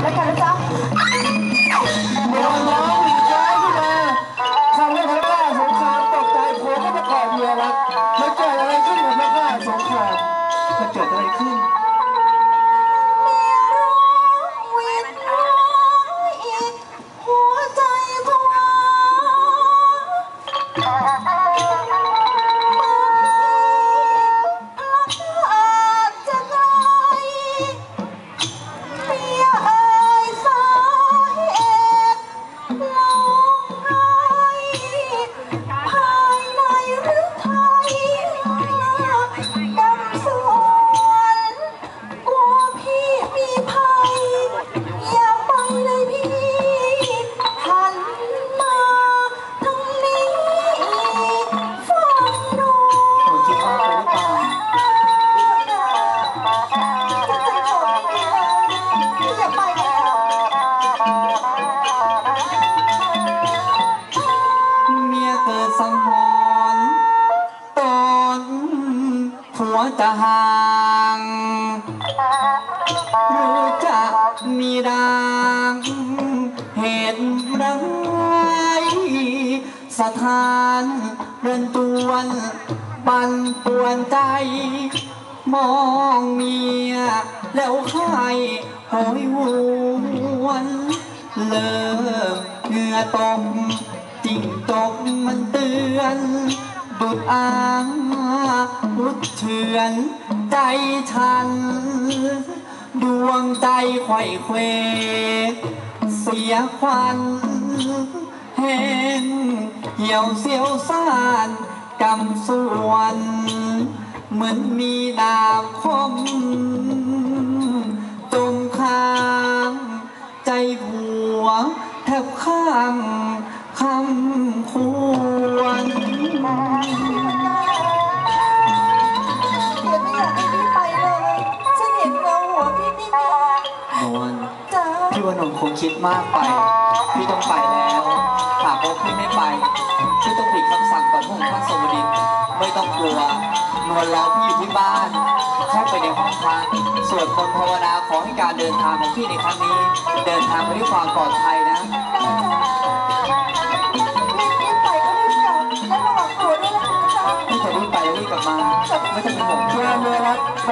แสังหรณ์ตอนผัวจะห่างหรือจะมีดางเหตุร้ายสถานเรือนตวนปั่นป่วนใจ มองเมีย แล้วใครหอยหวนเลิกเหงื่อตก จิงตกมันเตือนดุดอ่างรุดเถือน ใจฉัน ดวงใจไขว่เควเสียควันแห้งเหี่ยวเสียวซ่านกำส่วนเหมือนมีดาบคมจมค้าง ใจหัวแทบข้าง คำควรเดี๋ยวไม่อยากให้พี่ไปเลยฉันเห็นเงาหัวพี่นี่นะนวลพี่ว่านนคงคิดมากไป พี่ต้องไปแล้วหากว่าพี่ไม่ไป พี่ต้องผิดคำสั่งต่อพระองค์ท่านทรงบดินทร์ไม่ต้องกลัวนวลรอพี่อยู่ที่บ้านเข้าไปในห้องพักสวดมนต์ภาวนาขอให้การเดินทางของพี่ในครั้งนี้ เดินทางไปด้วยความปลอดภัยนะ ระวังตัวด้วยนะจ๊ะพี่จะรีไปวรีบกลับมา ไม่ต้องเป็นห่วงเมียเมียรักไป